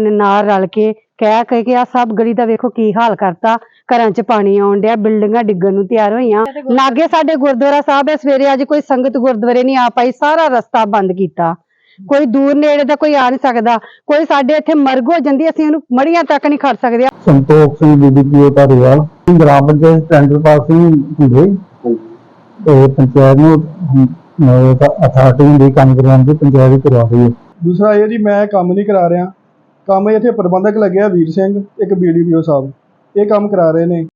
ਨੇ ਨਾਲ ਰਲ ਕੇ ਕਹਿ ਕਹਿ ਕੇ ਆ ਸਭ ਗਲੀ ਦਾ ਵੇਖੋ ਕੀ ਹਾਲ ਕਰਤਾ। ਘਰਾਂ 'ਚ ਪਾਣੀ ਆਉਣ ਡਿਆ ਬਿਲਡਿੰਗਾਂ ਡਿੱਗਣ ਨੂੰ ਤਿਆਰ ਹੋਈਆਂ। ਲਾਗੇ ਸਾਡੇ ਗੁਰਦੁਆਰਾ ਸਾਹਿਬ ਹੈ ਸਵੇਰੇ ਅੱਜ ਕੋਈ ਸੰਗਤ ਗੁਰਦੁਆਰੇ ਨਹੀਂ ਆ ਪਾਈ ਸਾਰਾ ਰਸਤਾ ਬੰਦ ਕੀਤਾ। ਕੋਈ ਦੂਰ ਨੇੜੇ ਦਾ ਕੋਈ ਆ ਨਹੀਂ ਸਕਦਾ। ਕੋਈ ਸਾਡੇ ਇੱਥੇ ਮਰਗ ਹੋ ਜਾਂਦੀ ਅਸੀਂ ਉਹਨੂੰ ਮੜੀਆਂ ਤੱਕ ਨਹੀਂ ਖੜ ਸਕਦੇ। Santokh Singh ਬੀਬੀਪੀਓ Dhariwal gram panchayat centre passing ਹੁੰਦੇ। ਤੇ ਪੰਚਾਇਤ ਨੂੰ ਅਥਾਰਟੀ ਹੁੰਦੀ ਕੰਮ ਕਰਵਾਉਣ ਦੀ ਪੰਚਾਇਤ ਹੀ ਕਰਵਾ ਰਹੀ ਹੈ। ਦੂਸਰਾ ਇਹ ਜੀ ਮੈਂ ਕੰਮ ਨਹੀਂ ਕਰਾ ਰਿਹਾ। ਕੰਮ ਇੱਥੇ ਪ੍ਰਬੰਧਕ ਲੱਗਿਆ ਵੀਰ ਸਿੰਘ, ਇੱਕ ਬੀਡੀਪੀਓ ਸਾਹਿਬ। ਇਹ ਕੰਮ ਕਰਾ ਰਹੇ ਨੇ।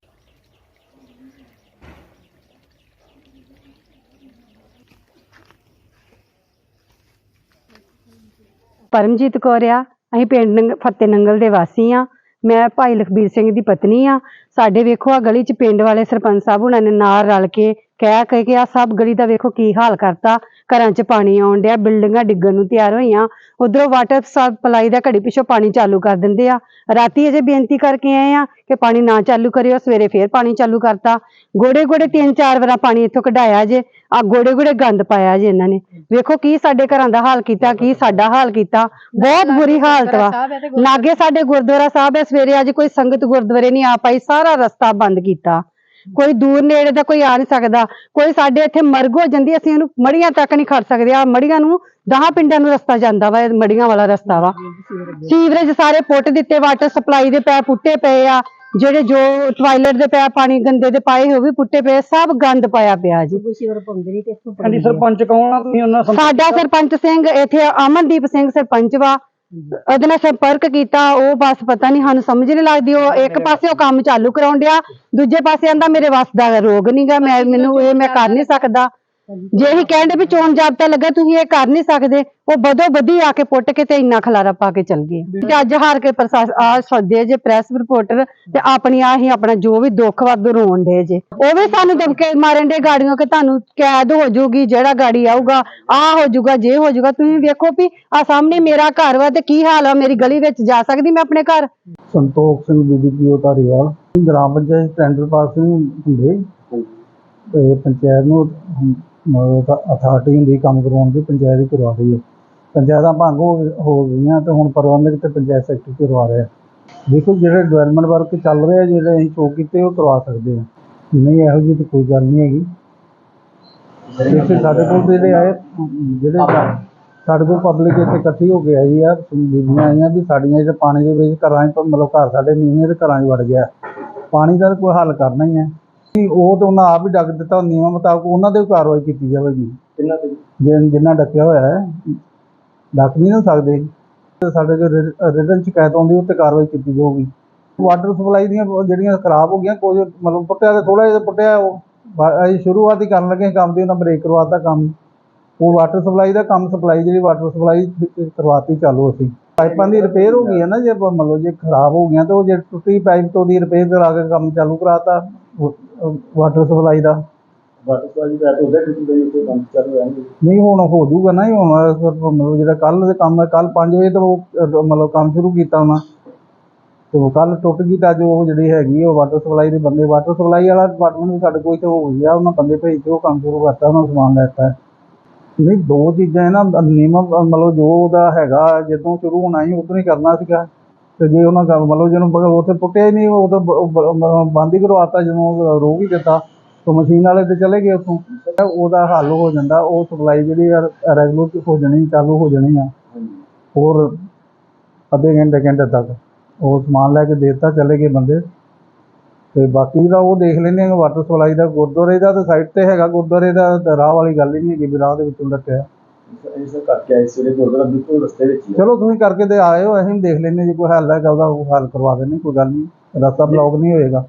ਪਰਮਜੀਤ ਕੌਰ ਆ, ਅਸੀਂ ਪਿੰਡ ਨੰਗ- ਫਤਿਹ ਨੰਗਲ ਦੇ ਵਾਸੀ ਆ। ਮੈਂ ਭਾਈ ਲਖਬੀਰ ਸਿੰਘ ਦੀ ਪਤਨੀ ਆ। ਸਾਡੇ ਵੇਖੋ ਆ ਗਲੀ ਚ ਪਿੰਡ ਵਾਲੇ ਸਰਪੰਚ ਸਾਹਿਬ ਉਹਨਾਂ ਨੇ ਨਾਲ ਰਲ ਕੇ ਕਹਿ ਕਹਿ ਕੇ ਆ ਸਭ ਗਲੀ ਦਾ ਵੇਖੋ ਕੀ ਹਾਲ ਕਰਤਾ। ਘਰਾਂ 'ਚ ਪਾਣੀ ਆਉਣ ਡਿਆ ਬਿਲਡਿੰਗਾਂ ਡਿੱਗਣ ਨੂੰ ਤਿਆਰ ਹੋਈਆਂ। ਉਧਰੋਂ ਵਾਟਰ ਸਪਲਾਈ ਦਾ ਘੜੀ ਪਿੱਛੋਂ ਪਾਣੀ ਚਾਲੂ ਕਰ ਦਿੰਦੇ ਆ। ਰਾਤੀ ਅਜੇ ਬੇਨਤੀ ਕਰਕੇ ਆਏ ਆ ਕਿ ਪਾਣੀ ਨਾ ਚਾਲੂ ਕਰਿਓ ਸਵੇਰੇ ਫੇਰ ਪਾਣੀ ਚਾਲੂ ਕਰਤਾ। ਗੋੜੇ ਗੋੜੇ ਤਿੰਨ ਚਾਰ ਵਾਰਾਂ ਪਾਣੀ ਇੱਥੋਂ ਕਢਾਇਆ ਜੇ ਆ ਗੋੜੇ ਗੋੜੇ ਗੰਦ ਪਾਇਆ ਜੇ ਇਹਨਾਂ ਨੇ। ਵੇਖੋ ਕੀ ਸਾਡੇ ਘਰਾਂ ਦਾ ਹਾਲ ਕੀਤਾ ਕੀ ਸਾਡਾ ਹਾਲ ਕੀਤਾ। ਬਹੁਤ ਬੁਰੀ ਹਾਲਤ ਵਾ। ਲਾਗੇ ਸਾਡੇ ਗੁਰਦੁਆਰਾ ਸਾਹਿਬ ਹੈ ਸਵੇਰੇ ਅੱਜ ਕੋਈ ਸੰਗਤ ਗੁਰਦੁਆਰੇ ਨਹੀਂ ਆ ਪਾਈ ਸਾਰਾ ਰਸਤਾ ਬੰਦ ਕੀਤਾ। ਕੋਈ ਦੂਰ ਨੇੜੇ ਦਾ ਕੋਈ ਆ ਨਹੀਂ ਸਕਦਾ। ਕੋਈ ਸਾਡੇ ਇੱਥੇ ਮਰਗ ਹੋ ਜਾਂਦੀ ਅਸੀਂ ਉਹਨੂੰ ਮੜੀਆਂ ਤੱਕ ਨਹੀਂ ਖੜ ਸਕਦੇ। ਆ ਮੜੀਆਂ ਨੂੰ ਦਹਾਂ ਪਿੰਡਾਂ ਨੂੰ ਰਸਤਾ ਜਾਂਦਾ ਵਾ ਇਹ ਮੜੀਆਂ ਵਾਲਾ ਰਸਤਾ ਵਾ। ਸੀਵਰੇਜ ਸਾਰੇ ਪੁੱਟ ਦਿੱਤੇ ਵਾਟਰ ਸਪਲਾਈ ਦੇ ਪੈ ਪੁੱਟੇ ਪਏ ਆ। ਜਿਹੜੇ ਜੋ ਟਾਇਲਟ ਦੇ ਪੈ ਪਾਣੀ ਗੰਦੇ ਦੇ ਪਾਏ ਹੋ ਵੀ ਪੁੱਟੇ ਪਏ ਸਭ ਗੰਦ ਪਾਇਆ ਪਿਆ ਜੀ। ਹਾਂਜੀ ਸਰਪੰਚ ਕੌਣ ਆ ਤੁਸੀਂ? ਉਹਨਾਂ ਸਾਡਾ ਸਰਪੰਚ ਸਿੰਘ ਇੱਥੇ ਅਮਨਦੀਪ ਸਿੰਘ ਸਰਪੰਚ ਵਾ। ਉਹਦੇ ਨਾਲ ਸੰਪਰਕ ਕੀਤਾ ਉਹ ਬਸ ਪਤਾ ਨਹੀਂ ਸਾਨੂੰ ਸਮਝ ਨਹੀਂ ਲੱਗਦੀ ਉਹ ਇੱਕ ਪਾਸੇ ਉਹ ਕੰਮ ਚਾਲੂ ਕਰਾਉਣ ਡਿਆ ਦੂਜੇ ਪਾਸੇ ਆਂਦਾ ਮੇਰੇ ਵੱਸ ਦਾ ਰੋਗ ਨਹੀਂਗਾ ਮੈਂ ਮੈਨੂੰ ਇਹ ਮੈਂ ਕਰ ਨਹੀਂ ਸਕਦਾ। ਜੇ ਹੀ ਕਹਿੰਦੇ ਵੀ ਚੋਣ ਜਾਬਤਾ ਲੱਗਾ ਤੁਸੀਂ ਇਹ ਕਰ ਨਹੀਂ ਸਕਦੇ। ਉਹ ਬਦੋ ਬਦੀ ਆ ਕੇ ਪੁੱਟ ਕੇ ਤੇ ਇੰਨਾ ਖਲਾਰਾ ਪਾ ਕੇ ਚਲ ਗਏ ਤੇ ਅੱਜ ਹਾਰ ਕੇ ਪ੍ਰਸ਼ਾਸ ਆ ਸੱਦੇ ਜੇ ਪ੍ਰੈਸ ਰਿਪੋਰਟਰ ਤੇ ਆਪਣੀ ਆ ਹੀ ਆਪਣਾ ਜੋ ਵੀ ਦੁੱਖ ਵੱਧ ਰੋਣ ਦੇ ਜੇ। ਉਹ ਵੀ ਸਾਨੂੰ ਦਬਕੇ ਮਾਰਨ ਦੇ ਗਾੜੀਆਂ ਕਿ ਤੁਹਾਨੂੰ ਕੈਦ ਹੋ ਜਾਊਗੀ ਜਿਹੜਾ ਗਾੜੀ ਆਊਗਾ ਆ ਹੋ ਜਾਊਗਾ ਜੇ ਹੋ ਜਾਊਗਾ ਤੁਸੀਂ ਵੇਖੋ ਵੀ ਆ ਸਾਹਮਣੇ ਮੇਰਾ ਘਰ ਵਾ ਤੇ ਕੀ ਹਾਲ ਆ? ਮੇਰੀ ਗਲੀ ਵਿੱਚ ਜਾ ਸਕਦੀ ਮੈਂ ਆਪਣੇ ਘਰ? Santokh Singh ਬੀਬੀਪੀਓ Dhariwal. Gram panchayat centre passing ਹੁੰਦੇ। ਤੇ ਪੰਚਾਇਤ ਨੂੰ ਅਥਾਰਟੀ ਹੁੰਦੀ ਕੰਮ ਕਰਵਾਉਣ ਦੀ ਪੰਚਾਇਤ ਹੀ ਕਰਵਾ ਰਹੀ ਹੈ ਪੰਚਾਇਤਾਂ ਭੰਗ ਹੋ ਗਈਆਂ ਤੇ ਹੁਣ ਪ੍ਰਬੰਧਕ ਤੇ ਪੰਚਾਇਤ ਸੈਕਟਰੀ ਕਰਵਾ ਰਿਹਾ ਦੇਖੋ ਜਿਹੜੇ ਡਿਵੈਲਪਮੈਂਟ ਵਰਕ ਚੱਲ ਰਹੇ ਜਿਹੜੇ ਅਸੀਂ ਸ਼ੋਅ ਕੀਤੇ ਉਹ ਕਰਵਾ ਸਕਦੇ ਆ। ਨਹੀਂ ਇਹੋ ਜਿਹੀ ਤਾਂ ਕੋਈ ਗੱਲ ਨਹੀਂ ਹੈਗੀ। ਇੱਥੇ ਸਾਡੇ ਕੋਲ ਜਿਹੜੇ ਆਏ ਜਿਹੜੇ ਸਾਡੇ ਕੋਲ ਪਬਲਿਕ ਇੱਥੇ ਇਕੱਠੀ ਹੋ ਕੇ ਆਈ ਆ ਬੀਬੀਆਂ ਆਈਆਂ ਵੀ ਸਾਡੀਆਂ ਜਿਹੜੇ ਪਾਣੀ ਦੇ ਵਿੱਚ ਘਰਾਂ 'ਚ ਮਤਲਬ ਘਰ ਸਾਡੇ ਨੀਵੇਂ ਤੇ ਘਰਾਂ 'ਚ ਵੜ ਗਿਆ। ਪਾਣੀ ਦਾ ਕੋਈ ਹੱਲ ਕਰਨਾ ਹੀ ਹੈ ਉਹ ਤਾਂ ਉਹਨਾਂ ਆਪ ਹੀ ਡੱਕ ਦਿੱਤਾ ਨਿਯਮਾਂ ਮੁਤਾਬਕ ਉਹਨਾਂ ਤੇ ਵੀ ਕਾਰਵਾਈ ਕੀਤੀ ਜਾਵੇਗੀ। ਕਿੰਨਾ ਤੇ? ਜਿਨ ਜਿੰਨਾ ਡੱਕਿਆ ਹੋਇਆ ਹੈ ਡੱਕ ਨਹੀਂ ਨਾ ਸਕਦੇ। ਤੇ ਸਾਡੇ ਜੋ ਰਿਟਨ ਸ਼ਿਕਾਇਤ ਆਉਂਦੀ ਉਹ ਤੇ ਕਾਰਵਾਈ ਕੀਤੀ ਜਾਊਗੀ। ਵਾਟਰ ਸਪਲਾਈ ਦੀਆਂ ਜਿਹੜੀਆਂ ਖਰਾਬ ਹੋ ਗਈਆਂ ਕੁਝ ਮਤਲਬ ਪੁੱਟਿਆ ਤੇ ਥੋੜਾ ਜਿਹਾ ਪੁੱਟਿਆ ਉਹ ਅਸੀਂ ਸ਼ੁਰੂਆਤ ਹੀ ਕਰਨ ਲੱਗੇ ਕੰਮ ਦੀ ਉਹਨਾਂ ਬ੍ਰੇਕ ਕਰਵਾਤਾ ਕੰਮ। ਉਹ ਵਾਟਰ ਸਪਲਾਈ ਦਾ ਕੰਮ ਸਪਲਾਈ ਜਿਹੜੀ ਵਾਟਰ ਸਪਲਾਈ ਕਰਵਾਤੀ ਚਾਲੂ ਅਸੀਂ। ਪਾਈਪਾਂ ਦੀ ਰਿਪੇਅਰ ਹੋ ਗਈ ਹੈ ਨਾ ਜੇ ਮੰਨ ਲਓ ਜੇ ਖਰਾਬ ਹੋ ਗਈਆਂ ਤਾਂ ਉਹ ਜੇ ਟੁੱਟੀ ਪਾਈਪ ਤੋਂ ਦੀ ਰਿਪੇਅਰ ਕਰਾ ਕੇ ਕੰਮ ਚਾਲੂ ਕਰਾਤਾ। ਵਾਟਰ ਸਪਲਾਈ ਦਾ। ਵਾਟਰ ਸਪਲਾਈ ਦਾ ਉਹਦੇ ਕਿਤੇ ਦੇ ਉੱਤੇ ਕੰਮ ਚੱਲ ਰਿਹਾ ਹੈ। ਨਹੀਂ ਹੁਣ ਹੋ ਜਾਊਗਾ ਨਾ ਹੁਣ ਮਤਲਬ ਜਿਹੜਾ ਕੱਲ ਦੇ ਕੰਮ ਹੈ ਕੱਲ 5 ਵਜੇ ਤੋਂ ਮਤਲਬ ਕੰਮ ਸ਼ੁਰੂ ਕੀਤਾ ਉਹਨਾਂ। ਤੇ ਕੱਲ ਟੁੱਟ ਗਈ ਤਾਂ ਜੋ ਉਹ ਜਿਹੜੀ ਹੈਗੀ ਉਹ ਵਾਟਰ ਸਪਲਾਈ ਦੇ ਬੰਦੇ ਵਾਟਰ ਸਪਲਾਈ ਵਾਲਾ ਡਿਪਾਰਟਮੈਂਟ ਵੀ ਸਾਡੇ ਕੋਲ ਇੱਥੇ ਹੋ ਗਿਆ ਉਹਨਾਂ ਬੰਦੇ ਭੇਜ ਕੇ ਉਹ ਕੰਮ ਸ਼ੁਰੂ ਕਰਤਾ ਉਹਨਾਂ ਸਮਾਨ ਲੈਤਾ ਨਹੀਂ ਦੋ ਚੀਜ਼ਾਂ ਹੈ ਨਾ ਨਿਯਮ ਮਤਲਬ ਜੋ ਉਹਦਾ ਹੈਗਾ ਜਦੋਂ ਸ਼ੁਰੂ ਹੋਣਾ ਸੀ ਉਦੋਂ ਹੀ ਕਰਨਾ ਸੀਗਾ। ਤੇ ਜੇ ਉਹਨਾਂ ਕੰਮ ਮਤਲਬ ਜਿਹਨੂੰ ਉੱਥੇ ਪੁੱਟਿਆ ਹੀ ਨਹੀਂ, ਉਹ ਤਾਂ ਬੰਦ ਹੀ ਕਰਵਾਤਾ, ਜਦੋਂ ਰੋਕ ਹੀ ਦਿੱਤਾ, ਤਾਂ ਮਸ਼ੀਨ ਵਾਲੇ ਤੇ ਚਲੇ ਗਏ ਉੱਥੋਂ। ਉਹਦਾ ਹੱਲ ਹੋ ਜਾਂਦਾ, ਉਹ ਸਪਲਾਈ ਜਿਹੜੀ ਰੈਗੂਲਰ ਹੋ ਜਾਣੀ, ਚਾਲੂ ਹੋ ਜਾਣੀ ਆ। ਹੋਰ ਅੱਧੇ ਘੰਟੇ ਘੰਟੇ ਤੱਕ ਉਹ ਸਮਾਨ ਲੈ ਕੇ ਦੇਤਾ, ਚਲੇ ਗਏ ਬੰਦੇ। ਤੇ ਬਾਕੀ ਦਾ ਉਹ ਦੇਖ ਲੈਂਦੇ ਆ ਵਾਟਰ ਸਪਲਾਈ ਦਾ ਗੁਰਦੁਆਰੇ ਦਾ ਤਾਂ ਸਾਈਡ ਤੇ ਹੈਗਾ, ਗੁਰਦੁਆਰੇ ਦਾ ਰਾਹ ਵਾਲੀ ਗੱਲ ਹੀ ਨਹੀਂ ਹੈਗੀ ਵੀ ਰਾਹ ਦੇ ਵਿੱਚੋਂ ਡੱਕਿਆ ਇਸ ਕਰਕੇ ਆਏ ਸਵੇਰੇ ਗੁਰਦੁਆਰਾ ਬਿਲਕੁਲ ਰਸਤੇ ਵਿੱਚ ਹੀ ਚਲੋ ਤੁਸੀਂ ਕਰਕੇ ਤੇ ਆਏ ਹੋ ਅਸੀਂ ਦੇਖ ਲੈਂਦੇ ਜੇ ਕੋਈ ਹੱਲ ਹੈਗਾ ਉਹਦਾ ਉਹ ਹੱਲ ਕਰਵਾ ਦਿੰਦੇ ਕੋਈ ਗੱਲ ਨਹੀਂ। ਰਸਤਾ ਬਲੌਕ ਨਹੀਂ ਹੋਏਗਾ।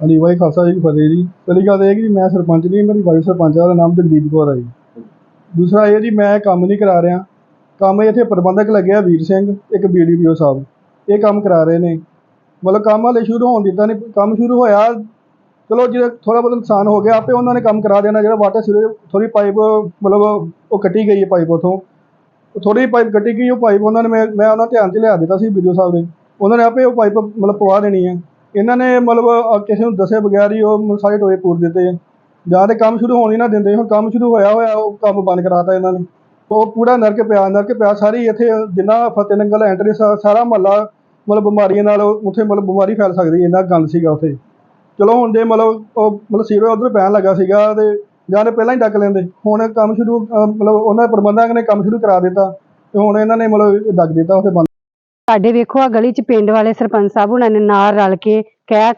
ਹਾਂਜੀ ਵਾਹਿ ਖਾਲਸਾ ਜੀ ਕੀ ਫਤਿਹ ਜੀ। ਪਹਿਲੀ ਗੱਲ ਇਹ ਕਿ ਜੀ ਮੈਂ ਸਰਪੰਚ ਨਹੀਂ ਮੇਰੀ ਵਾਈਫ ਸਰਪੰਚ ਆ ਉਹਦਾ ਨਾਮ ਜਗਦੀਪ ਕੌਰ ਹੈ ਜੀ। ਦੂਸਰਾ ਇਹ ਜੀ ਮੈਂ ਕੰਮ ਨਹੀਂ ਕਰਾ ਰਿਹਾ। ਕੰਮ ਇੱਥੇ ਪ੍ਰਬੰਧਕ ਲੱਗਿਆ ਵੀਰ ਸਿੰਘ ਇੱਕ ਬੀਡੀਪੀਓ ਸਾਹਿਬ। ਇਹ ਕੰਮ ਕਰਾ ਰਹੇ ਨੇ। ਮਤਲਬ ਕੰਮ ਹਾਲੇ ਸ਼ੁਰੂ ਹੋਣ ਦਿੱਤਾ ਨਹੀਂ ਕੰਮ ਸ਼ੁਰੂ ਹੋਇਆ ਚਲੋ ਜਿਹੜਾ ਥੋੜਾ ਬਹੁਤ ਨੁਕਸਾਨ ਹੋ ਗਿਆ। ਆਪੇ ਉਹਨਾਂ ਨੇ ਕੰਮ ਕਰਾ ਦੇਣਾ, ਜਿਹੜਾ ਵਾਟਰ ਸੀਵਰੇਜ ਥੋੜੀ ਪਾਈਪ ਮਤਲਬ ਉਹ ਕੱਟੀ ਗਈ ਹੈ ਪਾਈਪ ਉਥੋਂ। ਥੋੜੀ ਪਾਈਪ ਕੱਟੀ ਗਈ, ਉਹ ਪਾਈਪ ਉਹਨਾਂ ਨੇ ਮੈਂ ਮੈਂ ਉਹਨਾਂ ਧਿਆਨ 'ਚ ਲਿਆ ਦਿੱਤਾ ਸੀ ਵੀਡੀਓ ਸਾਹਿਬ ਦੇ। ਉਹਨਾਂ ਨੇ ਆਪੇ ਉਹ ਪਾਈਪ ਮਤਲਬ ਪਵਾ ਦੇਣੀ ਹੈ। ਇਹਨਾਂ ਨੇ ਮਤਲਬ ਕਿਸੇ ਨੂੰ ਦੱਸੇ ਬਗੈਰ ਹੀ ਉਹ ਮਤਲਬ ਸਾਰੇ ਟੋਏ ਪੂਰ ਦਿੱਤੇ ਆ ਜਾਂ ਤੇ ਕੰਮ ਸ਼ੁਰੂ ਹੋਣ ਹੀ ਨਾ ਦਿੰਦੇ, ਹੁਣ ਕੰਮ ਸ਼ੁਰੂ ਹੋਇਆ ਹੋਇਆ, ਉਹ ਕੰਮ ਬੰਦ ਕਰਾਤਾ ਇਹਨਾਂ ਨੇ। ਉਹ ਪੂਰਾ ਨਰਕ ਪਿਆ ਨਰਕ ਪਿਆ, ਸਾਰੀ ਇੱਥੇ ਜਿੰਨਾ ਫਤਿਹ ਨੰਗਲ ਐਂਟਰੀ ਸਾਰਾ ਮਹੱਲਾ ਮਤਲਬ ਬਿਮਾਰੀਆਂ ਨਾਲ ਉੱਥੇ ਮਤਲਬ ਬਿਮਾਰੀ ਫੈਲ ਸਕਦੀ ਹੈ, ਇੰਨਾ ਗੰਦ ਸੀਗਾ ਉੱਥੇ। ਚਲੋ ਹੁਣ ਜੇ ਮਤਲਬ ਉਹ ਮਤਲਬ ਸੀਵਰ ਉਧਰ ਪੈਣ ਲੱਗਾ ਸੀਗਾ ਤੇ ਜਾਂ ਤੇ ਪਹਿਲਾਂ ਹੀ ਡੱਕ ਲੈਂਦੇ। ਹੁਣ ਕੰਮ ਸ਼ੁਰੂ, ਅਹ ਮਤਲਬ ਉਹਨਾਂ ਪ੍ਰਬੰਧਕ ਨੇ ਕੰਮ ਸ਼ੁਰੂ ਕਰਾ ਦਿੱਤਾ ਤੇ ਹੁਣ ਇਹਨਾਂ ਨੇ ਮਤਲਬ ਡੱਕ ਦਿੱਤਾ ਉੱਥੇ ਬੰਦ ਸਾਡੇ ਵੇਖੋ ਆ ਗਲੀ 'ਚ ਪਿੰਡ ਵਾਲੇ ਸਰਪੰਚ ਸਾਹਿਬ ਹੁਣਾਂ ਨੇ ਨਾਲ ਰਲ ਕੇ ਕਹਿ